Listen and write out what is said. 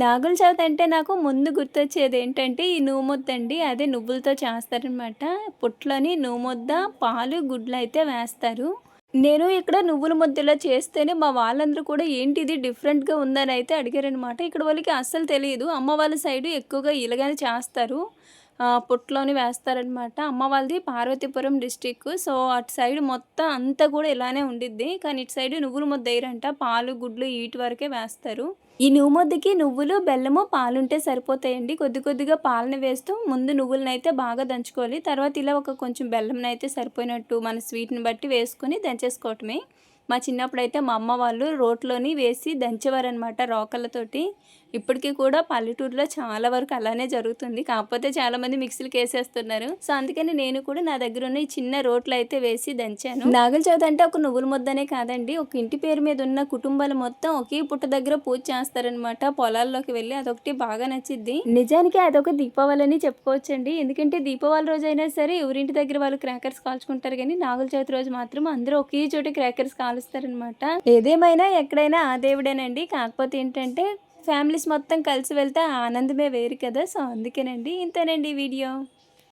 నాగుల చవితి అంటే నాకు ముందు గుర్తొచ్చేది ఏంటంటే ఈ నూమొద్ద అండి. అదే నువ్వులతో చేస్తారనమాట పుట్లని నూమొద్ద పాలు గుడ్లు అయితే వేస్తారు. నేను ఇక్కడ నువ్వుల ముద్దలా చేస్తేనే మా వాళ్ళందరూ కూడా ఏంటి ఇది డిఫరెంట్గా ఉందని అయితే అడిగారనమాట ఇక్కడ వాళ్ళకి అస్సలు తెలియదు అమ్మ వాళ్ళ సైడు ఎక్కువగా ఇలాగనే చేస్తారు. పొట్లోని వేస్తారనమాట అమ్మ వాళ్ళది పార్వతీపురం డిస్టిక్. సో అటు సైడ్ మొత్తం అంతా కూడా ఇలానే ఉండిద్ది. కానీ ఇటు సైడ్ నువ్వుల ముద్ద వేయరంట. పాలు గుడ్లు వీటి వరకే వేస్తారు. ఈ నువ్వు ముద్దకి నువ్వులు బెల్లము పాలు ఉంటే సరిపోతాయండి. కొద్ది కొద్దిగా పాలను వేస్తూ ముందు నువ్వులను అయితే బాగా దంచుకోవాలి. తర్వాత ఇలా ఒక కొంచెం బెల్లంనైతే సరిపోయినట్టు మన స్వీట్ని బట్టి వేసుకొని దంచేసుకోవటమే. మా చిన్నప్పుడు అయితే మా అమ్మ వాళ్ళు రోట్లోని వేసి దంచేవారనమాట రోకళ్ళతోటి. ఇప్పటికీ కూడా పల్లెటూరులో చాలా వరకు అలానే జరుగుతుంది. కాకపోతే చాలా మంది మిక్సీలకు వేసేస్తున్నారు సో అందుకని నేను కూడా నా దగ్గర ఉన్న ఈ చిన్న రోట్లు అయితే వేసి దంచాను. నాగుల చవితి అంటే ఒక నువ్వుల ముద్దనే కాదండి. ఒక ఇంటి పేరు మీద ఉన్న కుటుంబాలు మొత్తం ఒకే పుట్ట దగ్గర పూజ చేస్తారనమాట పొలాల్లోకి వెళ్ళి అదొకటి బాగా నచ్చిద్ది. నిజానికి అదొక దీపావళి అని చెప్పుకోవచ్చండి. ఎందుకంటే దీపావళి రోజు అయినా సరే ఎవరింటి దగ్గర వాళ్ళు క్రాకర్స్ కాల్చుకుంటారు కానీ నాగుల చవితి రోజు మాత్రం అందరూ ఒకే చోట క్రాకర్స్ కాలుస్తారనమాట ఏదేమైనా ఎక్కడైనా ఆ దేవుడేనండి. కాకపోతే ఏంటంటే ఫ్యామిలీస్ మొత్తం కలిసి వెళ్తే ఆనందమే వేరు కదా. సో అందుకేనండి. ఇంతేనండి ఈ వీడియో.